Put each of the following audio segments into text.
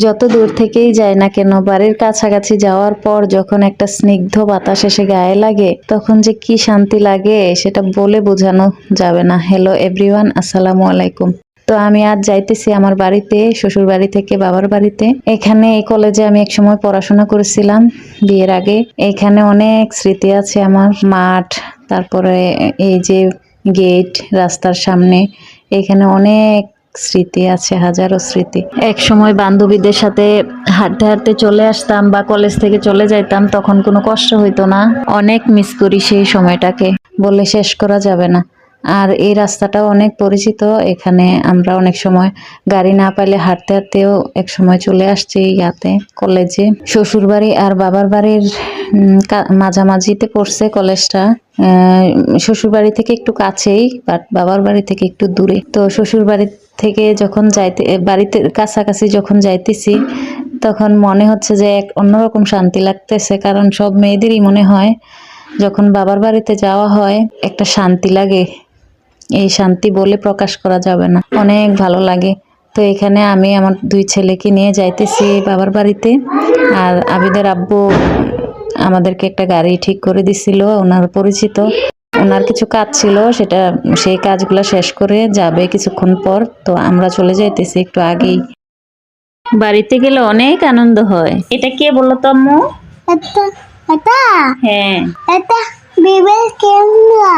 যত দূর থেকেই যায় না কেন, বাড়ির কাছাকাছি যাওয়ার পর যখন একটা স্নিগ্ধ বাতাস এসে গায়ে লাগে, তখন যে কি শান্তি লাগে সেটা বলে বোঝানো যাবে না। হ্যালো এভরিওয়ান আসসালামু আলাইকুম। তো আমি আজ যাইতেছি আমার বাড়িতে, শ্বশুর বাড়ি থেকে বাবার বাড়িতে। এখানে এই কলেজে আমি একসময় পড়াশোনা করেছিলাম বিয়ের আগে। এখানে অনেক স্মৃতি আছে আমার, মাঠ, তারপরে এই যে গেট রাস্তার সামনে। এখানে অনেক স্মৃতি আছে, হাজারো স্মৃতি। এক সময় বান্ধবীদের সাথে হাঁটতে হাঁটতে চলে আসতাম বা কলেজ থেকে চলে যাইতাম, তখন কোনো কষ্ট হইতো না। অনেক মিস করি সেই সময়টাকে। বলে শেষ করা যাবে না। আর এই রাস্তাটাও অনেক পরিচিত। এখানে আমরা অনেক সময় গাড়ি না পাইলে হাঁটতে হাঁটতেও এক সময় চলে আসছি ইয়াতে কলেজে শ্বশুর বাড়ি আর বাবার বাড়ির মাঝামাঝিতে পড়ছে কলেজটা শ্বশুর বাড়ি থেকে একটু কাছেই বাট বাবার বাড়ি থেকে একটু দূরে। তো শ্বশুর বাড়ি থেকে যখন যাইতে বাড়িতে কাছাকাছি যখন যাইতেছি, তখন মনে হচ্ছে যে এক অন্যরকম শান্তি লাগতেছে, কারণ সব মেয়েদেরই মনে হয়, যখন বাবার বাড়িতে যাওয়া হয়, একটা শান্তি লাগে। এই শান্তি বলে প্রকাশ করা যাবে না। অনেক ভালো লাগে। তো এখানে আমি আমার দুই ছেলেকে নিয়ে যাইতেছি বাবার বাড়িতে, আর আবিদের আব্বু আমাদেরকে একটা গাড়ি ঠিক করে দিছিল ওনার পরিচিত। ওনার কিছু কাজ ছিল সেটা সেই কাজগুলো শেষ করে যাবে কিছুক্ষণ পর তো আমরা চলে যাইতেছি একটু আগেই। বাড়িতে গেলে অনেক আনন্দ হয়। এটা কে বলল তো আম্মু? এটা হ্যাঁ। এটা কেমলা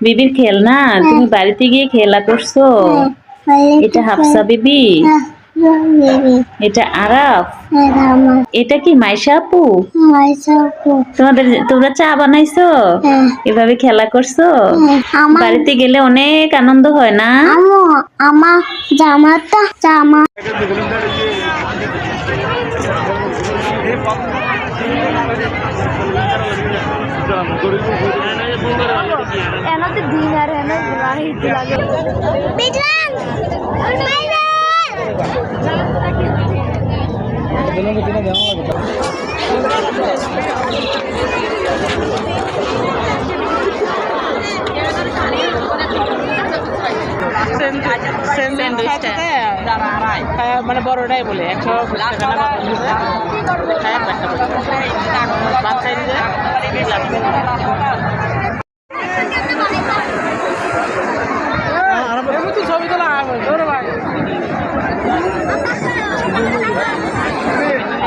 বিবির খেলনা? তুমি বাড়িতে গিয়ে খেলা করছ? এটা হাফসা বিবি? বিবি এটা আরাফ। এটা কি মাইশা আপু? তোমাদের তোমরা চা বানাইছো? হ্যাঁ। এভাবে খেলা করছ? আমার বাড়িতে গেলে অনেক আনন্দ হয় না? আমু আমার জামাটা জামা। এনাতে দিন আর এনা রাহিত লাগে হ্যাঁ, মানে বড়টাই বলে একশো